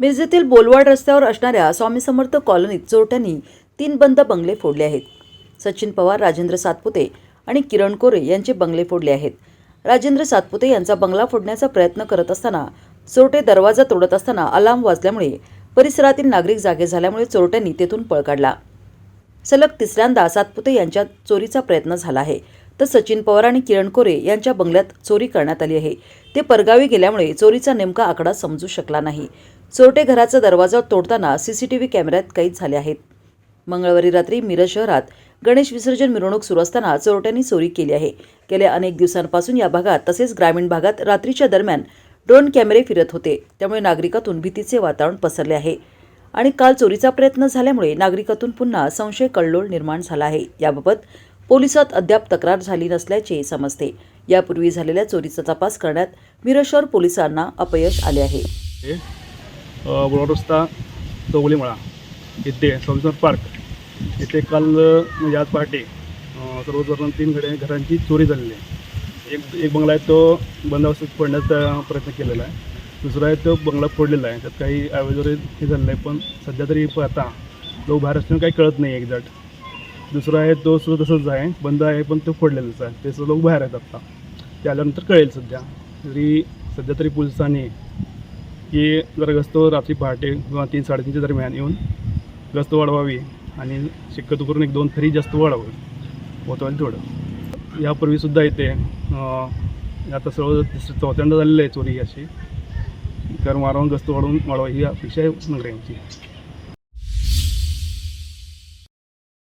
मिरजेतील बोलवाड रस्त्यावर असणाऱ्या स्वामी समर्थ कॉलनीत चोरट्यांनी तीन बंद बंगले फोडले आहेत. सचिन पवार राजेंद्र सातपुते आणि किरण कोरे यांचे बंगले फोडले आहेत. राजेंद्र सातपुते यांचा बंगला फोडण्याचा प्रयत्न करत असताना चोरटे दरवाजा तोडत असताना अलार्म वाजल्यामुळे परिसरातील नागरिक जागे झाल्यामुळे चोरट्यांनी तेथून पळ काढला. सलग तिसऱ्यांदा सातपुते यांच्या चोरीचा प्रयत्न झाला आहे. तर सचिन पवार आणि किरण कोरे यांच्या बंगल्यात चोरी करण्यात आली आहे. ते परगावी गेल्यामुळे चोरीचा नेमका आकडा समजू शकला नाही. चोरटे घराचा दरवाजा तोडताना सीसीटीव्ही कॅमेऱ्यात कैद झाले आहेत. मंगळवारी रात्री मिरज शहरात गणेश विसर्जन मिरवणूक सुरू असताना चोरट्यांनी चोरी केली आहे. गेल्या अनेक दिवसांपासून या भागात तसेच ग्रामीण भागात रात्रीच्या दरम्यान ड्रोन कॅमेरे फिरत होते. त्यामुळे नागरिकातून भीतीचे वातावरण पसरले आहे. आणि काल चोरीचा प्रयत्न झाल्यामुळे नागरिकातून पुन्हा संशय कल्लोळ निर्माण झाला आहे. याबाबत पोलिसात अद्याप तक्रार झाली नसल्याचे समजते. यापूर्वी झालेल्या चोरीचा तपास करण्यात मिरज पोलिसांना अपयश आले आहे. हे रस्ता चौगलीमळा इथे स्वामीनाथ पार्क इथे काल म्हणजे आज पहाटे सर्वसाधारण तीन घडे घरांची चोरी झालेली आहे. एक एक बंगला आहे तो बंदोबस्त फोडण्याचा प्रयत्न केलेला आहे. दुसरा आहे तो बंगला फोडलेला आहे. त्यात काही आवाज वगैरे हे झालेलं आहे पण सध्या तरी पाहता लोक बाहेर असल्याने काही कळत नाही एक्झॅक्ट. दुसरा आहे तो सुद्धा तसंच आहे. बंद आहे पण तो फोडलेलाच आहे. ते सुद्धा लोक बाहेर आहेत आत्ता ते आल्यानंतर कळेल सध्या. तरी सध्या तरी पोलिसांनी की जर गस्त रात्री पहाटे किंवा तीन साडेतीनच्या दरम्यान येऊन गस्त वाढवावी आणि शक्यतो करून एक दोन तरी जास्त वाढवावी पोचवायला थोडं यापूर्वीसुद्धा इथे आता सर्व चौथ्यांदा झालेलं आहे चोरी अशी. कारण वारंवार गस्त वाढवून वाढवा ही अपेक्षा आहे नागरिकांची